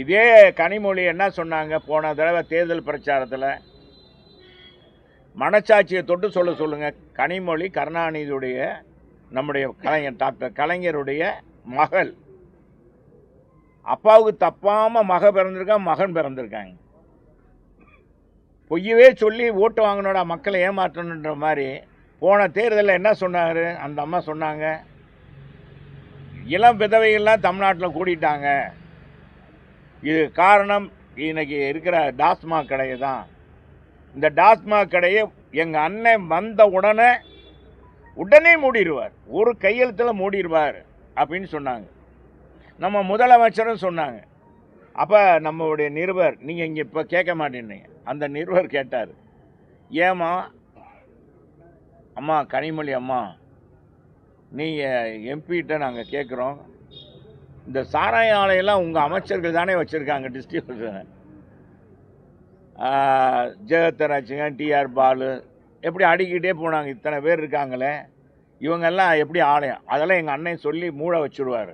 இதே கனிமொழி என்ன சொன்னாங்க? போன தடவை தேர்தல் பிரச்சாரத்தில் மனச்சாட்சியை தொட்டு சொல்ல சொல்லுங்கள் கனிமொழி கருணாநிதியுடைய நம்முடைய கலைஞர் டாக்டர் கலைஞருடைய மகள். அப்பாவுக்கு தப்பாமல் மக பிறந்திருக்கான் மகன் பிறந்திருக்காங்க. பொய்யவே சொல்லி ஓட்டு வாங்கினோட மக்களை ஏமாற்றணுன்ற மாதிரி போன தேர்தலில் என்ன சொன்னார்? அந்த அம்மா சொன்னாங்க இளம் விதவைகள்லாம் தமிழ்நாட்டில் கூடிட்டாங்க. இது காரணம் இன்னைக்கு இருக்கிற டாஸ்மாக் கடையை தான். இந்த டாஸ்மாக் கடையை எங்கள் அண்ணன் வந்த உடனே உடனே மூடிடுவார். ஒரு கையெழுத்தில் மூடிடுவார் அப்படின்னு சொன்னாங்க. நம்ம முதலமைச்சரும் சொன்னாங்க. அப்போ நம்மளுடைய நிருபர் நீங்கள் இங்கே இப்போ கேட்க மாட்டேன்னீங்க. அந்த நிருபர் கேட்டார். ஏம்மா? அம்மா கனிமொழி அம்மா நீங்கள் எம்பிகிட்ட நாங்கள் கேட்குறோம் இந்த சாராய ஆலையெல்லாம் உங்கள் அமைச்சர்கள் தானே வச்சுருக்காங்க டிஸ்ட்ரிபியூஷன் ஜெகத்தராஜுங்க டிஆர் பாலு எப்படி அடிக்கிட்டே போனாங்க இத்தனை பேர் இருக்காங்களே. இவங்கெல்லாம் எப்படி ஆலயம் அதெல்லாம் எங்கள் அண்ணன் சொல்லி மூட வச்சுருவார்.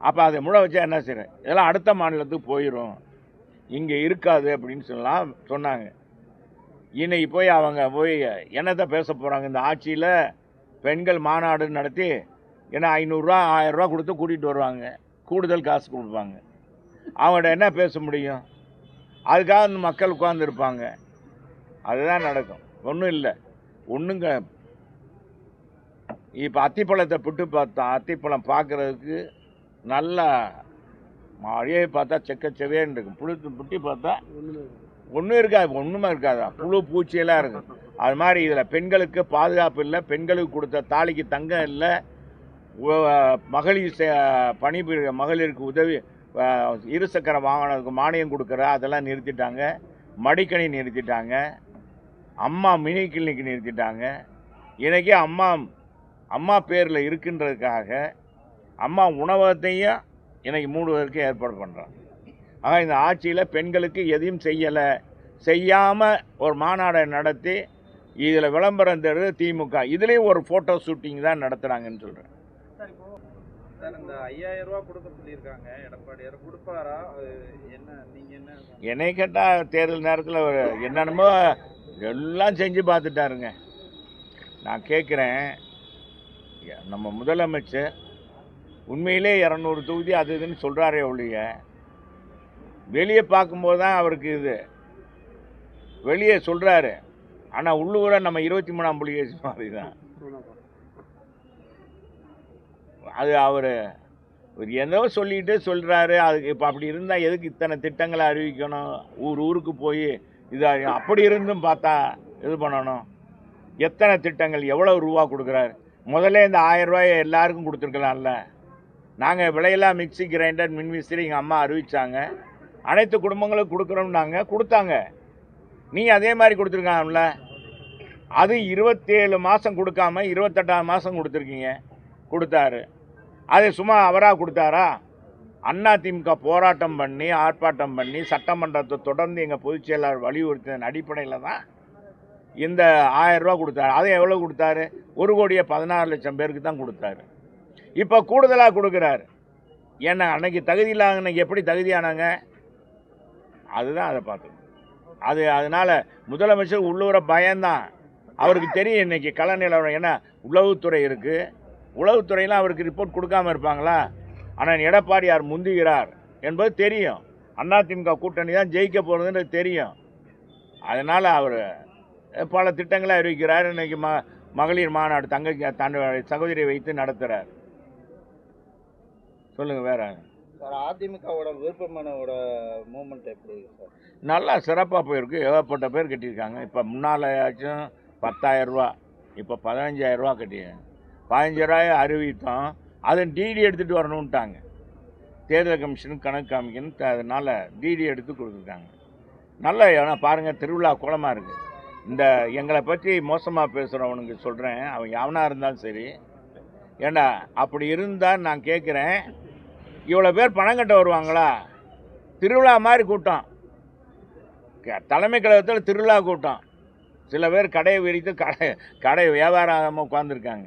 அப்போ அதை மூட வச்சா என்ன செய்கிறேன் இதெல்லாம் அடுத்த மாநிலத்துக்கு போயிடும் இங்கே இருக்காது அப்படின்னு சொல்லலாம் சொன்னாங்க. இன்னைக்கு போய் அவங்க போய் என்னத்தை பேச போகிறாங்க இந்த ஆட்சியில் பெண்கள் மாநாடு நடத்தி ஏன்னா ஐநூறுரூவா ஆயிரரூவா கொடுத்து கூட்டிகிட்டு வருவாங்க. கூடுதல் காசு கொடுப்பாங்க. அவங்கள்ட்ட என்ன பேச முடியும்? அதுக்காக வந்து மக்கள் உட்காந்துருப்பாங்க அதுதான் நடக்கும். ஒன்றும் இல்லை. ஒன்றுங்க இப்போ அத்திப்பழத்தை புட்டு பார்த்தோம் அத்திப்பழம் பார்க்குறதுக்கு நல்லா மழையை பார்த்தா செக்க செவேன்னு இருக்கும் புழுத்து புட்டி பார்த்தா ஒன்றும் இருக்காது. ஒன்றுமே இருக்காதா. புழு பூச்சியெல்லாம் இருக்கும் அது மாதிரி இதில் பெண்களுக்கு பாதுகாப்பு இல்லை. பெண்களுக்கு கொடுத்த தாலிக்கு தங்கம் இல்லை. மகளிர் சே- பணிபுரிய மகளிருக்கு உதவி இருசக்கர வாகனத்துக்கு மானியம் கொடுக்குற அதெல்லாம் நிறுத்திட்டாங்க. மடிக்கணி நிறுத்திட்டாங்க. அம்மா மினி கிளினிக் நிறுத்திட்டாங்க. இன்றைக்கி அம்மா அம்மா பேரில் இருக்குன்றதுக்காக அம்மா உணவகத்தையும் இன்றைக்கி மூடுவதற்கு ஏற்பாடு பண்ணுறாங்க ஆக இந்த ஆட்சியில் பெண்களுக்கு எதையும் செய்யலை. செய்யாமல் ஒரு மாநாடை நடத்தி இதில் விளம்பரம் தருது திமுக. இதுலேயும் ஒரு ஃபோட்டோ ஷூட்டிங் தான் நடத்துகிறாங்கன்னு சொல்கிறேன் சார் இந்த ஐயாயிரம் கொடுக்க சொல்லியிருக்காங்க. எடப்பாடியார் கொடுப்பாரா? என்ன நீங்க என்ன என்னை கேட்டால் தேர்தல் நேரத்தில் என்னென்னமோ எல்லாம் செஞ்சு பார்த்துட்டாருங்க. நான் கேட்குறேன் நம்ம முதலமைச்சர் உண்மையிலே இரநூறு தொகுதி அது இதுன்னு சொல்கிறாரே ஒழிய வெளியே பார்க்கும்போது தான் அவருக்கு இது. வெளியே சொல்கிறாரு ஆனால் உள்ளூரை நம்ம இருபத்தி மூணாம் புலிகேசி மாதிரி தான். அது அவர் ஏதோ சொல்லிட்டு சொல்கிறாரு அதுக்கு இப்போ அப்படி இருந்தால் எதுக்கு இத்தனை திட்டங்களை அறிவிக்கணும்? ஊர் ஊருக்கு போய் இதாக அப்படி இருந்தும் பார்த்தா இது பண்ணணும். எத்தனை திட்டங்கள் எவ்வளோ ரூபா கொடுக்குறாரு? முதல்ல இந்த ஆயிரம் ரூபாயை எல்லாருக்கும் கொடுத்துருக்கலாம்ல. நாங்கள் விலையெல்லாம் மிக்ஸி கிரைண்டர் மின்விசிறி எங்கள் அம்மா அறிவித்தாங்க அனைத்து குடும்பங்களுக்கும் கொடுக்குறோம்னாங்க கொடுத்தாங்க. நீ அதே மாதிரி கொடுத்துருக்காங்கல்ல. அது இருபத்தேழு மாதம் கொடுக்காம இருபத்தெட்டாம் மாதம் கொடுத்துருக்கீங்க. கொடுத்தாரு. அது சும்மா அவராக கொடுத்தாரா? அண்ணா திமுக போராட்டம் பண்ணி ஆர்ப்பாட்டம் பண்ணி சட்டமன்றத்தை தொடர்ந்து எங்கள் பொதுச் செயலாளர் வலியுறுத்தின அடிப்படையில் தான் இந்த ஆயரூபா கொடுத்தாரு. அதை எவ்வளோ கொடுத்தாரு? ஒரு கோடியே பதினாறு லட்சம் பேருக்கு தான் கொடுத்தாரு. இப்போ கூடுதலாக கொடுக்குறாரு. ஏன்னா அன்னைக்கு தகுதி இல்லாத அன்னைக்கு எப்படி தகுதியானாங்க அதுதான் அதை பார்த்து அது அதனால் முதலமைச்சர் உள்ளூர பயம்தான். அவருக்கு தெரியும் இன்றைக்கி கலை நிலவரம். ஏன்னா உளவுத்துறை இருக்குது உளவுத்துறையில் அவருக்கு ரிப்போர்ட் கொடுக்காம இருப்பாங்களா? ஆனால் எடப்பாடியார் முந்துகிறார் என்பது தெரியும். அதிமுக கூட்டணி தான் ஜெயிக்க போகிறதுன்றது தெரியும். அதனால் அவர் பல திட்டங்களை அறிவிக்கிறார். இன்னைக்கு ம மகளிர் மாநாடு தங்கை தன் சகோதரியை வைத்து நடத்துகிறார் சொல்லுங்கள் வேற. சார் அதிமுகவோட விருப்பமானவோட மூமெண்ட் எப்படி சார்? நல்லா சிறப்பாக போயிருக்கு. ஏகப்பட்ட பேர் கட்டியிருக்காங்க. இப்போ முன்னாலாச்சும் பத்தாயிரரூவா இப்போ பதினஞ்சாயிரரூவா கட்டி பதினஞ்சாயிரரூவாயை அறிவித்தோம். அதன் டிடி எடுத்துகிட்டு வரணுன்ட்டாங்க தேர்தல் கமிஷனுக்கு கணக்கு காமிக்கணும் த- டிடி எடுத்து கொடுத்துருக்காங்க நல்ல இடம் பாருங்கள் திருவிழா குளமாக இருக்குது இந்த எங்களை பற்றி மோசமாக பேசுகிறவனுக்கு சொல்கிறேன் அவன் எவனாக இருந்தாலும் சரி. ஏண்டா அப்படி இருந்தால் நான் கேட்குறேன் இவ்வளோ பேர் பணம் கட்ட வருவாங்களா? திருவிழா மாதிரி கூட்டம். க- தலைமை கழகத்தில் திருவிழா கூட்டம். சில பேர் கடையை விரித்து கடை கடை வியாபாரம் ஆகாமல் உட்காந்துருக்காங்க